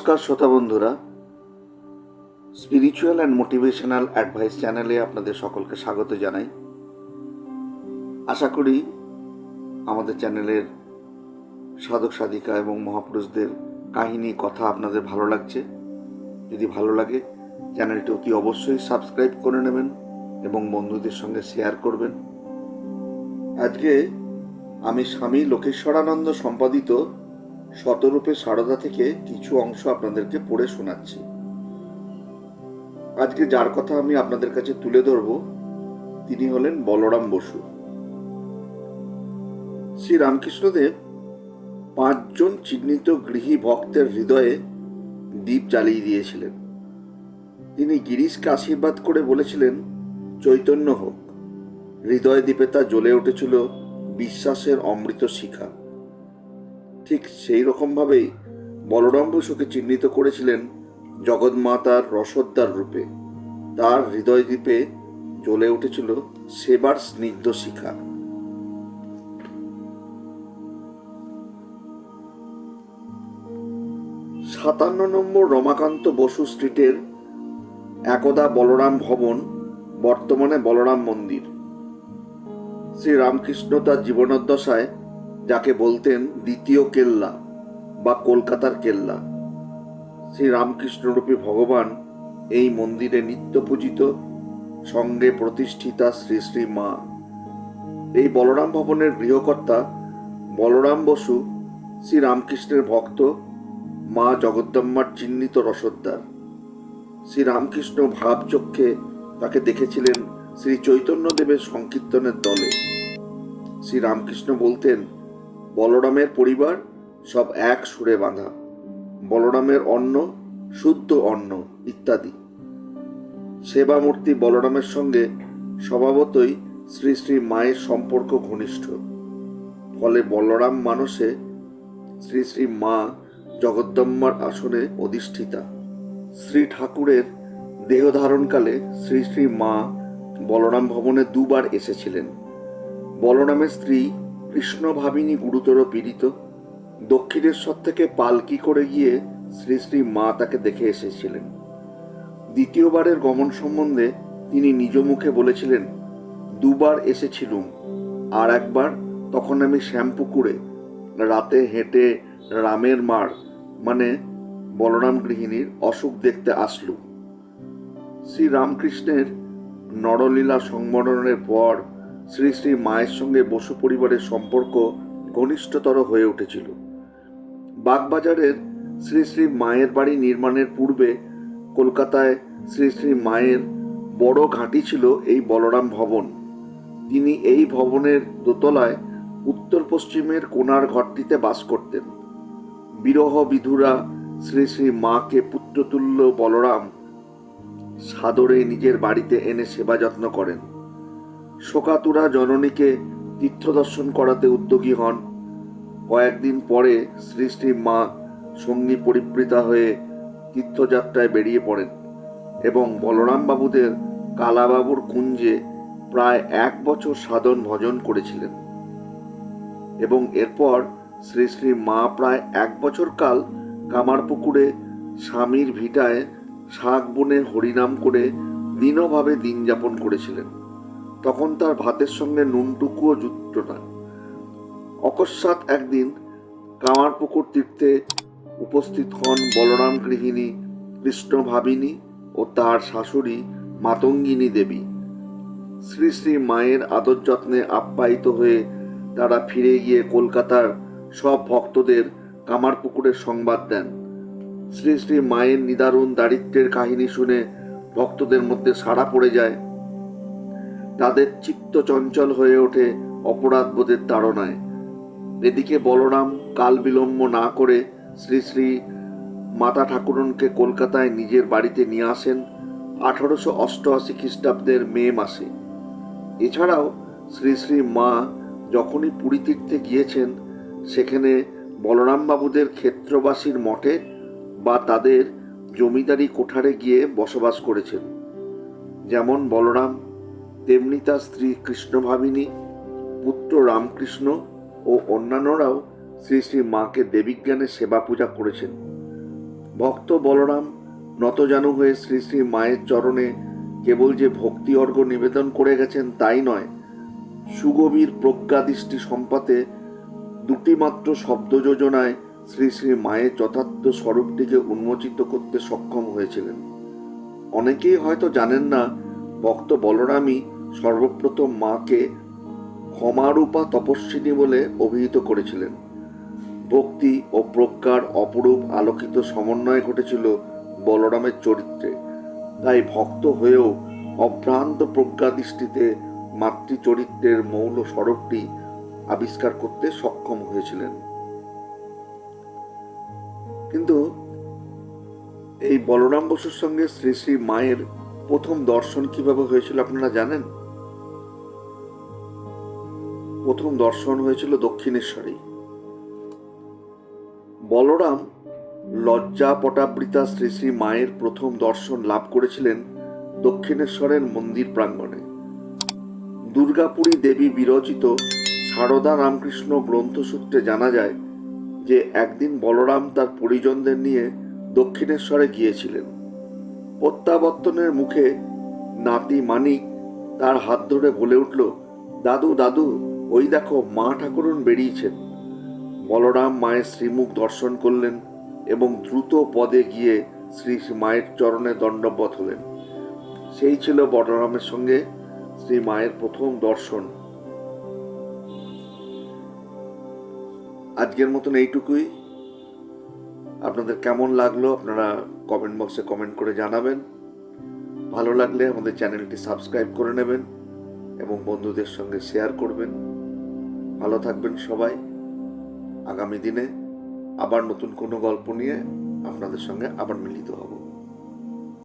নমস্কার শ্রোতা বন্ধুরা। স্পিরিচুয়াল অ্যান্ড মোটিভেশনাল অ্যাডভাইস চ্যানেলে আপনাদের সকলকে স্বাগত জানাই। আশা করি আমাদের চ্যানেলের সাধক, সাধিকা এবং মহাপুরুষদের কাহিনী, কথা আপনাদের ভালো লাগছে। যদি ভালো লাগে চ্যানেলটি অতি অবশ্যই সাবস্ক্রাইব করে নেবেন এবং বন্ধুদের সঙ্গে শেয়ার করবেন। আজকে আমি স্বামী লোকেশ্বরানন্দ সম্পাদিত শতরূপে সারদা থেকে কিছু অংশ আপনাদেরকে পড়ে শোনাচ্ছি। আজকে যার কথা আমি আপনাদের কাছে তুলে ধরব, তিনি হলেন বলরাম বসু। শ্রী রামকৃষ্ণদেব পাঁচজন চিহ্নিত গৃহী ভক্তের হৃদয়ে দ্বীপ জ্বালিয়ে দিয়েছিলেন। তিনি গিরিশকে আশীর্বাদ করে বলেছিলেন, চৈতন্য হোক। হৃদয় দ্বীপে তা জ্বলে উঠেছিল বিশ্বাসের অমৃত শিখা। ঠিক সেই রকমভাবেই বলরাম বসুকে চিহ্নিত করেছিলেন জগৎমাতার রসদ্দার রূপে। তার হৃদয় দ্বীপে জ্বলে উঠেছিল সেবার স্নিগ্ধ শিখা। সাতান্ন নম্বর রমাকান্ত বসু স্ট্রিটের একদা বলরাম ভবন, বর্তমানে বলরাম মন্দির। শ্রী রামকৃষ্ণ তার জীবনোদ্দশায় যাকে বলতেন দ্বিতীয় কেল্লা বা কলকাতার কেল্লা। শ্রী রামকৃষ্ণরূপী ভগবান এই মন্দিরে নিত্য পূজিত, সঙ্গে প্রতিষ্ঠিতা শ্রী শ্রী মা। এই বলরাম ভবনের গৃহকর্তা বলরাম বসু শ্রী রামকৃষ্ণের ভক্ত, মা জগদ্দম্মার চিহ্নিত রসদ্দার শ্রী রামকৃষ্ণ ভাবচক্ষে তাকে দেখেছিলেন শ্রী চৈতন্যদেবের সংকীর্তনের দলে। শ্রী রামকৃষ্ণ বলতেন বলরামের পরিবার সব এক সুরে বাঁধা। বলরামের অন্ন শুদ্ধ অন্ন, ইত্যাদি। সেবামূর্তি বলরামের সঙ্গে স্বভাবতই শ্রী শ্রী মায়ের সম্পর্ক ঘনিষ্ঠ। ফলে বলরাম মানসে শ্রী শ্রী মা জগদ্দম্মার আসনে অধিষ্ঠিতা। শ্রী ঠাকুরের দেহধারণকালে শ্রী শ্রী মা বলরাম ভবনে দুবার এসেছিলেন। বলরামের স্ত্রী কৃষ্ণ ভাবিনী গুরুতর পীড়িত। দক্ষিণেশ্বর থেকে পালকি করে গিয়ে শ্রী শ্রী মা তাকে দেখে এসেছিলেন। দ্বিতীয়বারের গমন সম্বন্ধে তিনি নিজ মুখে বলেছিলেন, দুবার এসেছিলুম, আর একবার তখন আমি শ্যামপুকুরে, রাতে হেঁটে রামের মার মানে বলরাম গৃহিণীর অসুখ দেখতে আসলুম। শ্রী রামকৃষ্ণের নরলীলা সংবরণের পর শ্রী শ্রী মায়ের সঙ্গে বসু পরিবারের সম্পর্ক ঘনিষ্ঠতর হয়ে উঠেছিল। বাগবাজারের শ্রী শ্রী মায়ের বাড়ি নির্মাণের পূর্বে কলকাতায় শ্রী শ্রী মায়ের বড় ঘাঁটি ছিল এই বলরাম ভবন। তিনি এই ভবনের দোতলায় উত্তর পশ্চিমের কোনার ঘরটিতে বাস করতেন। বিরহ বিধুরা শ্রী শ্রী মাকে পুত্রতুল্য বলরাম সাদরে নিজের বাড়িতে এনে সেবা যত্ন করেন। শোকাতুরা জননীকে তীর্থদর্শন করাতে উদ্যোগী হন। কয়েকদিন পরে শ্রী শ্রী মা সঙ্গী পরিবৃতা হয়ে তীর্থযাত্রায় বেরিয়ে পড়েন এবং বলরাম বাবুদের কালাবাবুর কুঞ্জে প্রায় এক বছর সাধন ভজন করেছিলেন এবং এরপর শ্রী শ্রী মা প্রায় এক বছর কাল কামারপুকুরে স্বামীর ভিটায় শাক বনে হরিনাম করে দীনভাবে দিন যাপন করেছিলেন। তখন তার ভাতের সঙ্গে নুনটুকুও যুক্ত না অকস্মাৎ একদিন কামারপুকুর তীর্থে উপস্থিত হন বলরাম গৃহিণী কৃষ্ণ ভাবিনী ও তার শাশুড়ি মাতঙ্গিনী দেবী। শ্রী শ্রী মায়ের আদর যত্নে আপ্যায়িত হয়ে তারা ফিরে গিয়ে কলকাতার সব ভক্তদের কামারপুকুরের সংবাদ দেন। শ্রী শ্রী মায়ের নিদারুণ দারিদ্রের কাহিনী শুনে ভক্তদের মধ্যে সাড়া পড়ে যায় তাদের চিত্ত চঞ্চল হয়ে ওঠে অপরাধ বোধের তাড়নায়। এদিকে বলরাম কাল বিলম্ব না করে শ্রী শ্রী মাতা ঠাকুরনকে কলকাতায় নিজের বাড়িতে নিয়ে আসেন আঠারোশো অষ্টআশি খ্রিস্টাব্দের মে মাসে। এছাড়াও শ্রী শ্রী মা যখনই পুরী তীর্থে গিয়েছেন, সেখানে বলরাম বাবুদের ক্ষেত্রবাসীর মঠে বা তাদের জমিদারি কোঠারে গিয়ে বসবাস করেছেন। যেমন বলরাম তেমনি তার স্ত্রী কৃষ্ণভাবিনী, পুত্র রামকৃষ্ণ ও অন্যান্যরাও শ্রী শ্রী মাকে দেবীজ্ঞানে সেবা পূজা করেছেন। ভক্ত বলরাম নতজানু হয়ে শ্রী শ্রী মায়ের চরণে কেবল যে ভক্তি অর্ঘ নিবেদন করে গেছেন তাই নয়, সুগভীর প্রজ্ঞাদৃষ্টি সম্পাতে দুটি মাত্র শব্দ যোজনায় শ্রী শ্রী মায়ের যথার্থ স্বরূপটিকে উন্মোচিত করতে সক্ষম হয়েছিলেন। অনেকেই হয়তো জানেন না, ভক্ত বলরামই সর্বপ্রথম মাকে ক্ষমারূপা তপস্বিনী বলে অভিহিত করেছিলেন। ভক্তি ও প্রজ্ঞার অপরূপ আলোকিত সমন্বয় ঘটেছিল বলরামের চরিত্রে। তাই ভক্ত হয়েও অভ্রান্ত প্রজ্ঞা দৃষ্টিতে মাতৃ চরিত্রের মৌল স্বরূপটি আবিষ্কার করতে সক্ষম হয়েছিলেন। কিন্তু এই বলরাম বসুর সঙ্গে শ্রী শ্রী মায়ের প্রথম দর্শন কীভাবে হয়েছিল আপনারা জানেন? প্রথম দর্শন হয়েছিল দক্ষিণেশ্বরেই। বলরাম লজ্জা পটাবৃতা শ্রী শ্রী মায়ের প্রথম দর্শন লাভ করেছিলেন দক্ষিণেশ্বরের মন্দির প্রাঙ্গণে। দুর্গাপুরী দেবী বিরচিত সারদা রামকৃষ্ণ গ্রন্থসূত্রে জানা যায় যে, একদিন বলরাম তার পরিজনদের নিয়ে দক্ষিণেশ্বরে গিয়েছিলেন। প্রত্যাবর্তনের মুখে নাতি মানিক তার হাত ধরে বলে উঠল, দাদু দাদু ওই দেখো মা ঠাকুরুন বেরিয়েছেন। বলরাম মায়ের শ্রীমুখ দর্শন করলেন এবং দ্রুত পদে গিয়ে শ্রী মায়ের চরণে দণ্ডবত হলেন। সেই ছিল বলরামের সঙ্গে শ্রী মায়ের প্রথম দর্শন। আজকের মতন এইটুকুই। আপনাদের কেমন লাগল আপনারা কমেন্ট বক্সে কমেন্ট করে জানাবেন। ভালো লাগলে আমাদের চ্যানেলটি সাবস্ক্রাইব করে নেবেন এবং বন্ধুদের সঙ্গে শেয়ার করবেন। ভালো থাকবেন সবাই। আগামী দিনে আবার নতুন কোনো গল্প নিয়ে আপনাদের সঙ্গে আবার মিলিত হব।